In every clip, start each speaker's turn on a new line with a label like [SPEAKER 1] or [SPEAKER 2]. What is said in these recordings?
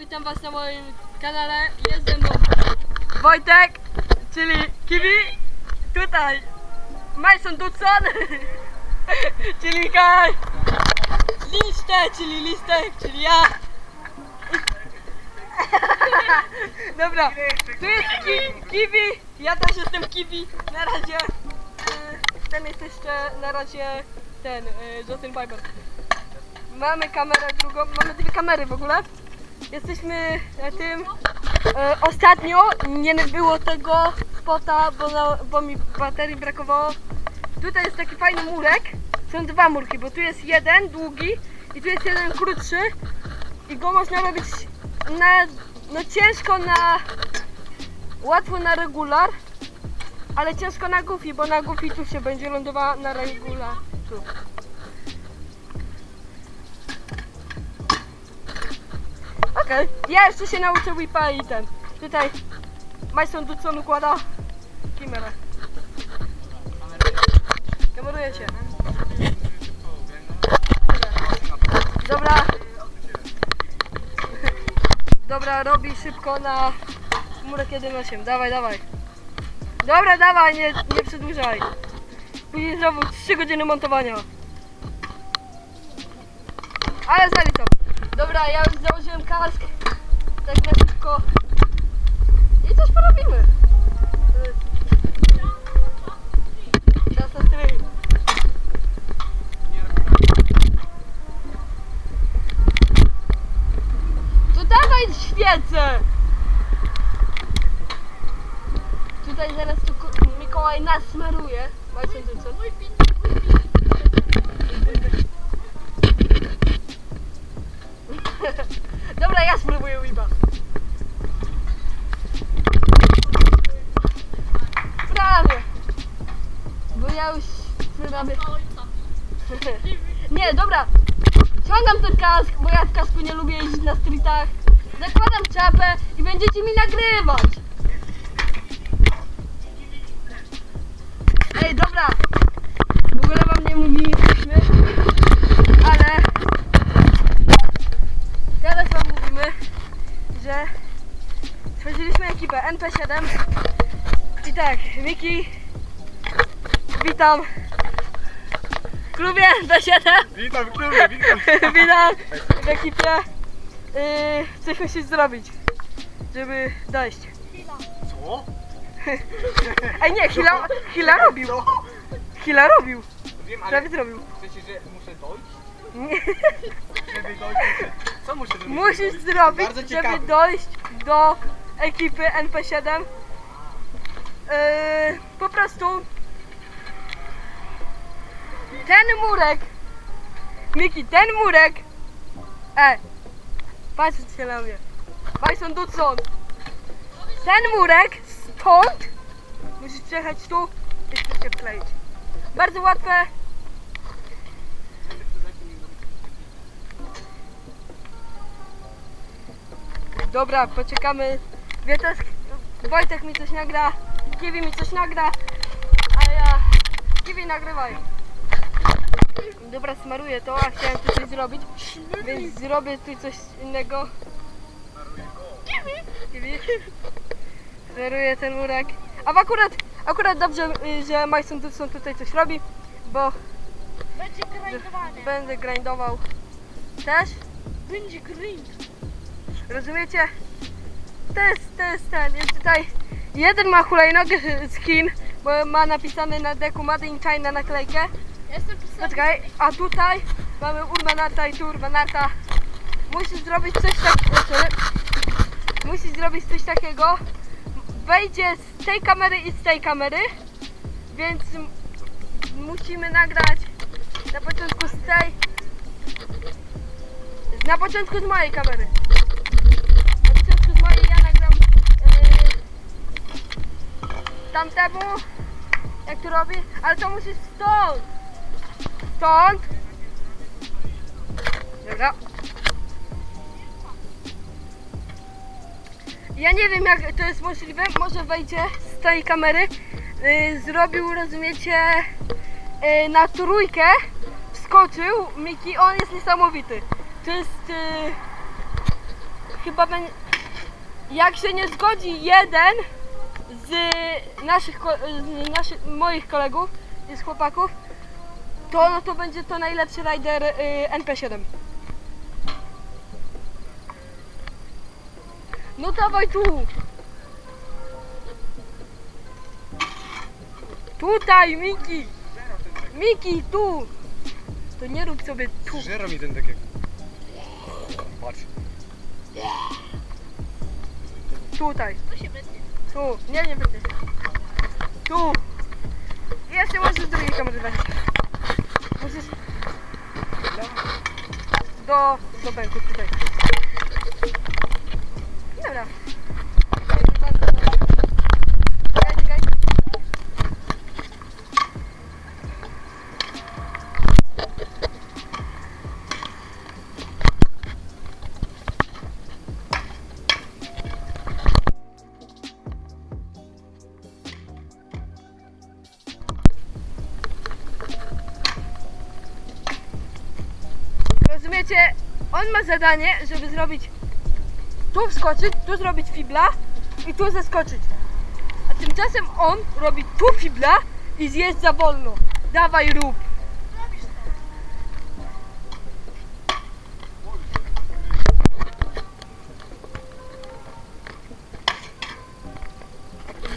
[SPEAKER 1] witam was na moim kanale. Jest ze mną Wojtek, czyli Kiwi. Tutaj Mason Dudson, czyli Kaj. Listę, czyli listek, czyli ja. Dobra, tu jest ki Kiwi, ja też jestem Kiwi. Na razie, y, ten jest jeszcze na razie ten, y, Justin Bieber. Mamy kamerę drugą, mamy dwie kamery w ogóle. Jesteśmy na tym. E, ostatnio nie było tego spota, bo, na, bo mi baterii brakowało. Tutaj jest taki fajny murek. Są dwa murki, bo tu jest jeden długi i tu jest jeden krótszy. I go można robić na, no ciężko na, łatwo na regular, ale ciężko na goofy, bo na goofy tu się będzie lądowała na regular. Tu. Okej, ja jeszcze się nauczę whipa i ten. Tutaj Majson Dudson układa kamerę. Kameruje się. Dobra. Dobra, robi szybko na murek 1.8. Dawaj, dawaj. Dobra, dawaj, nie, nie przedłużaj. Później znowu 3 godziny montowania. Ale zaliczam. Dobra, ja już kask. Tak na szybko. I coś porobimy. Czas na stryj. To dawaj świecę! Tutaj zaraz tu Mikołaj nas smaruje. Majson Dudson. Dobra, ja spróbuję Weeba. Prawie. Bo ja już prawie... Nie, dobra. Ściągam ten kask, bo ja w kasku nie lubię jeździć na streetach. Zakładam czapę i będziecie mi nagrywać. Ej, dobra. W ogóle wam nie mówiliśmy, ale Teraz wam mówimy, że stworzyliśmy ekipę NP7 i tak, Miki, witam w klubie NP7,
[SPEAKER 2] Witam w klubie, witam.
[SPEAKER 1] witam w ekipie. Yy, coś musisz zrobić, żeby dojść.
[SPEAKER 2] Co?
[SPEAKER 1] Ej nie, Hila, Hila robił,
[SPEAKER 2] Co?
[SPEAKER 1] Hila robił,
[SPEAKER 2] Wiem, ale
[SPEAKER 1] prawie zrobił.
[SPEAKER 2] sensie, że muszę dojść?
[SPEAKER 1] Nie.
[SPEAKER 2] Żeby dojść, muszę... Co muszę zrobić? żeby
[SPEAKER 1] Musisz
[SPEAKER 2] dojść?
[SPEAKER 1] zrobić,
[SPEAKER 2] Bardzo
[SPEAKER 1] żeby dojść do ekipy NP7. Yy, po prostu ten murek, Miki, ten murek, e, patrzcie na mnie, Bison Dudson, ten murek stąd, musisz przyjechać tu i tu się wkleić. Bardzo łatwe, Dobra, poczekamy. Wietek, Wojtek mi coś nagra, Kiwi mi coś nagra, a ja... Kiwi nagrywaj. Dobra, smaruję to, a chciałem tu coś zrobić, więc zrobię tu coś innego. Smaruję ten murek. A akurat, akurat dobrze, y, że Majson Dudson tutaj coś robi, bo
[SPEAKER 3] Będzie grindowane.
[SPEAKER 1] będę grindował też.
[SPEAKER 3] Będzie grind.
[SPEAKER 1] Rozumiecie? To jest, to jest ten, jest tutaj jeden ma hulajnogę skin, bo ma napisane na deku Made in China naklejkę.
[SPEAKER 3] Jestem pisany.
[SPEAKER 1] Poczekaj, a tutaj mamy Urbanarta i tu Urbanarta. Musisz zrobić coś takiego. Musisz zrobić coś takiego. Wejdzie z tej kamery i z tej kamery, więc musimy nagrać na początku z tej. Na początku z mojej kamery. Na początku z mojej ja nagram yy, tamtemu, jak to robi, ale to musisz stąd. Stąd. Dobra. Ja nie wiem jak to jest możliwe, może wejdzie z tej kamery. Yy, zrobił, rozumiecie, yy, na trójkę, wskoczył Miki, on jest niesamowity. To jest yy, chyba będzie... Jak się nie zgodzi jeden z naszych, z naszych moich kolegów, z chłopaków, to no to będzie to najlepszy rider y, NP7. No dawaj tu! Tutaj, Miki! Miki, tu! To nie rób sobie tu.
[SPEAKER 2] Żera mi ten tak jak... Patrz.
[SPEAKER 1] Tutaj.
[SPEAKER 3] Tu.
[SPEAKER 1] Nie, nie będzie. Tu. I Jeszcze możesz z drugiej kamery wejść. Musisz... Do... do bęku tutaj. Rozumiecie? On ma zadanie, żeby zrobić tu wskoczyć, tu zrobić fibla i tu zaskoczyć. A tymczasem on robi tu fibla i zjeść za wolno. Dawaj rób.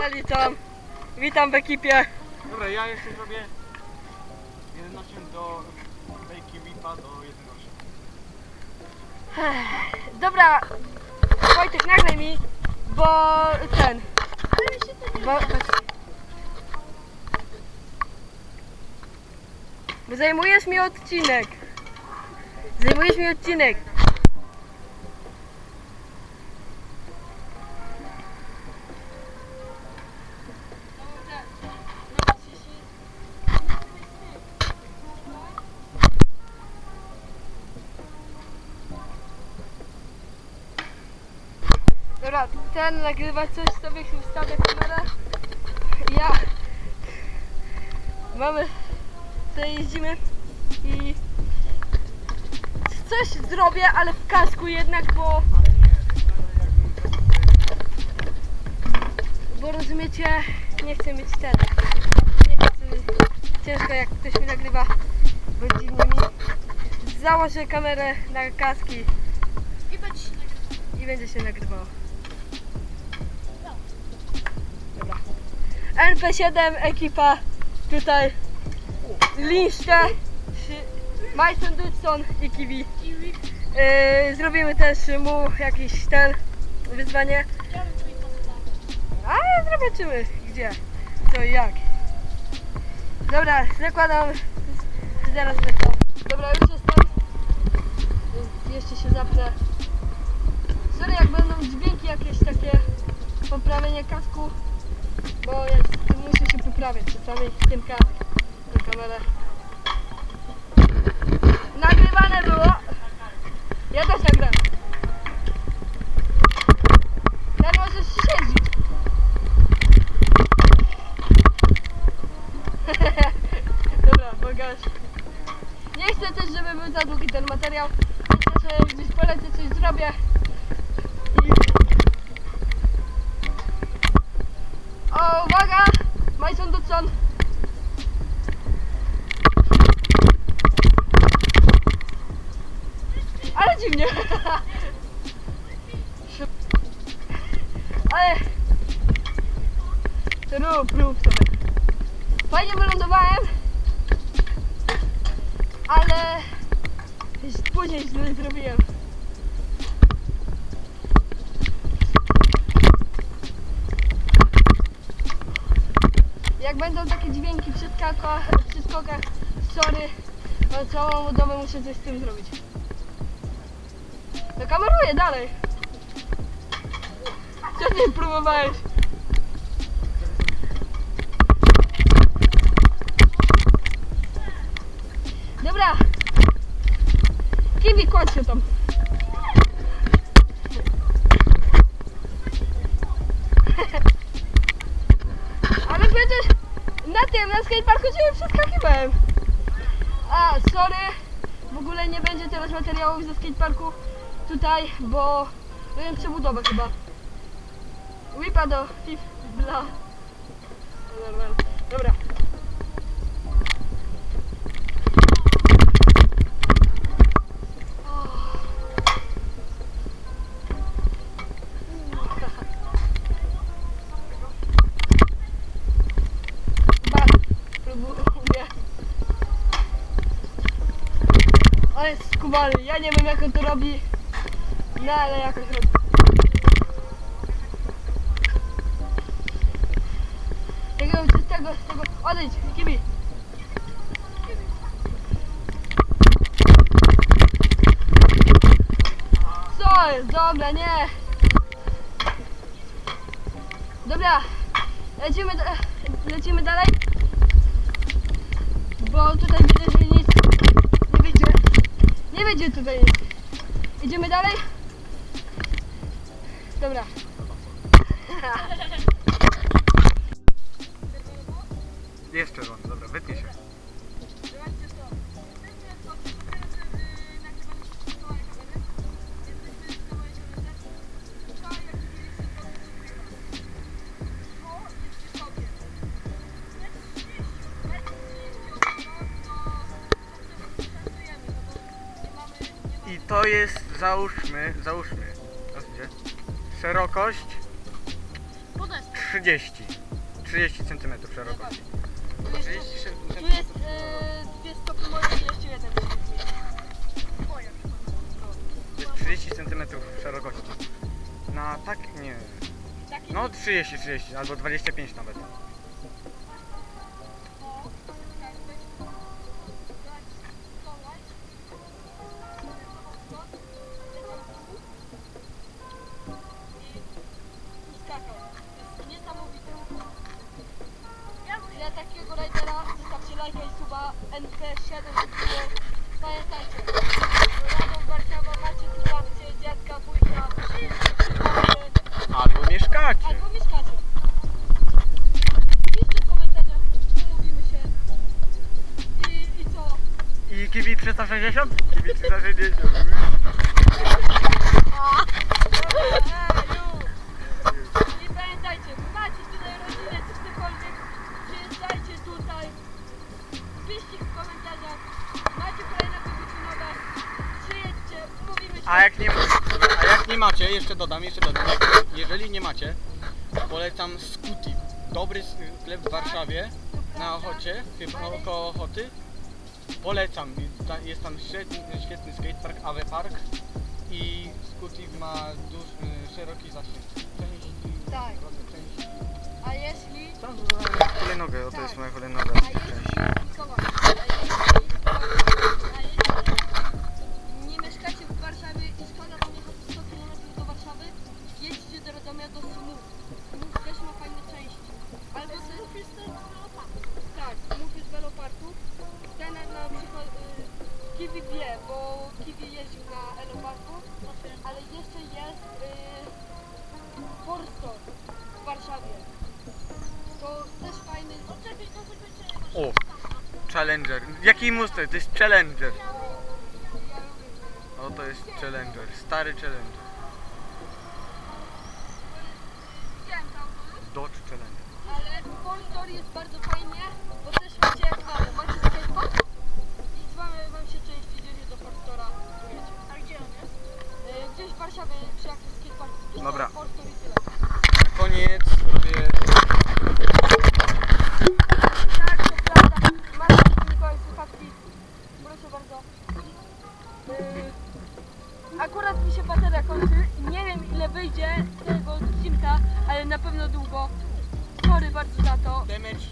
[SPEAKER 1] Zaliczam. Witam w ekipie.
[SPEAKER 2] Dobra, ja jeszcze zrobię 11 do Bejki Wipa do 11.
[SPEAKER 1] Dobra, Wojtek nagraj mi, bo ten, bo, bo zajmujesz mi odcinek. Zajmujesz mi odcinek. Dobra, ten nagrywa coś sobie, ustawia kamerę. Ja. Mamy, tutaj jeździmy i coś zrobię, ale w kasku jednak, bo, bo rozumiecie, nie chcę mieć ten, nie chcę, ciężko jak ktoś mi nagrywa, bo dziwnie mi. Założę kamerę na kaski
[SPEAKER 3] się
[SPEAKER 1] i będzie się nagrywało. NP7 ekipa tutaj Linszcze, Majson Dudson i Kiwi. Yy, zrobimy też mu jakiś ten wyzwanie. A zobaczymy gdzie, co i jak. Dobra, zakładam. Zaraz lecę. Dobra, już jestem. Jeszcze się zapnę. Sorry, jak będą dźwięki jakieś takie poprawienie kasku, bo jest, muszę się przynajmniej ten kask, tę kamerę. Nagrywane było. Ja też nagrałem. Ten możesz siedzieć. Dobra, pokaż. Nie chcę też, żeby był za długi ten materiał. Chcę, że gdzieś polecę, coś zrobię. I... O, uwaga! Dudson. Ale dziwnie. Ale... To rób, rób sobie. Fajnie wylądowałem, ale później źle zrobiłem. Jak będą takie dźwięki przy skakach, przy skokach, sorry, całą dobę muszę coś z tym zrobić. No kameruję dalej. Ty próbowałeś? Dobra. Kiwi, kładź się tam. Ale przecież skateparku cię przeskakiwałem. A, sorry. W ogóle nie będzie teraz materiałów ze skateparku tutaj, bo Robię przebudowę chyba. Whipa do fif bla. No, Dobra, Skubany. Ja nie wiem jak on to robi. No ale jakoś robi. Tego, tego, tego. Odejdź, kibi. Co jest? Dobra, nie. Dobra, lecimy, lecimy dalej. Bo tutaj widzę, że nic nie wyjdzie. Nie wyjdzie tutaj. Idziemy dalej? Dobra.
[SPEAKER 2] Jest czerwony, dobra, wytnie się. I to jest, załóżmy, załóżmy, gdzie? Szerokość
[SPEAKER 3] Podest.
[SPEAKER 2] 30. 30 cm szerokości.
[SPEAKER 1] Tu jest,
[SPEAKER 2] 30
[SPEAKER 1] tu jest e, dwie stopy moje i jeszcze jeden.
[SPEAKER 2] To jest 30 cm szerokości. Na tak, nie.
[SPEAKER 1] Taki
[SPEAKER 2] No 30, 30 albo 25 nawet.
[SPEAKER 1] I
[SPEAKER 2] kiwi 360? Kiwi 360.
[SPEAKER 1] I pamiętajcie, macie tutaj rodzinę czy cokolwiek, przyjeżdżajcie tutaj, piszcie w komentarzach, macie kolejne wybuchy nowe, przyjedźcie, umówimy się.
[SPEAKER 2] A jak nie, a jak nie macie, jeszcze dodam, jeszcze dodam. Jak, jeżeli nie macie, polecam Scooty. Dobry sklep w Warszawie na Ochocie, chyba koło Ochoty. Polecam. Ta- Jest tam świetny, świetny skatepark, Awe Park i Scooty ma duż, y, szeroki zasięg. Części,
[SPEAKER 1] Tak.
[SPEAKER 2] części.
[SPEAKER 1] A jeśli,
[SPEAKER 2] Tam hulajnogę, oto jest moja hulajnoga.
[SPEAKER 1] a jeśli, a jeśli, a jeśli nie mieszkacie w Warszawie i szkoda wam jechać 100 km do Warszawy, jedźcie do Radomia do Smów. Smów też ma fajne części. Albo Smów bo Kiwi jeździł na Eloparku, ale jeszcze jest y, Forstore w Warszawie. To też fajny.
[SPEAKER 3] Poczekaj zakończenia.
[SPEAKER 2] O, Challenger. Jaki mustang? To jest Challenger. O, to jest Challenger. Stary Challenger.
[SPEAKER 1] Już.
[SPEAKER 2] Dodge Challenger.
[SPEAKER 1] Ale Polstor jest bardzo fajnie, Sorry bardzo za to.
[SPEAKER 2] damage.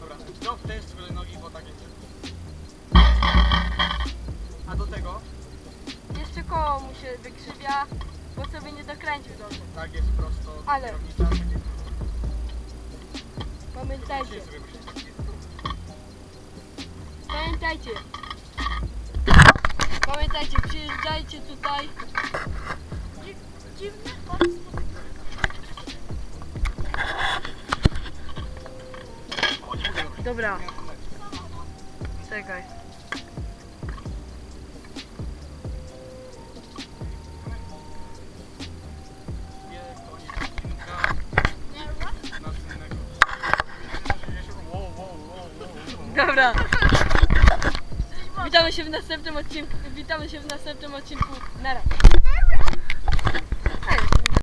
[SPEAKER 2] Dobra, drop test hulajnogi, bo tak jest. A do tego,
[SPEAKER 1] Jeszcze koło mu się wykrzywia, bo sobie nie dokręcił dobrze.
[SPEAKER 2] tak jest prosto.
[SPEAKER 1] Ale.
[SPEAKER 2] kierownica, tak jest.
[SPEAKER 1] Pamiętajcie,
[SPEAKER 2] sobie
[SPEAKER 1] pamiętajcie. Pamiętajcie, przyjeżdżajcie tutaj.
[SPEAKER 3] Dzi- Dziwny on
[SPEAKER 1] Dobra. Czekaj. Dobra. Witamy się w następnym odcinku. Witamy się w następnym odcinku. Nara.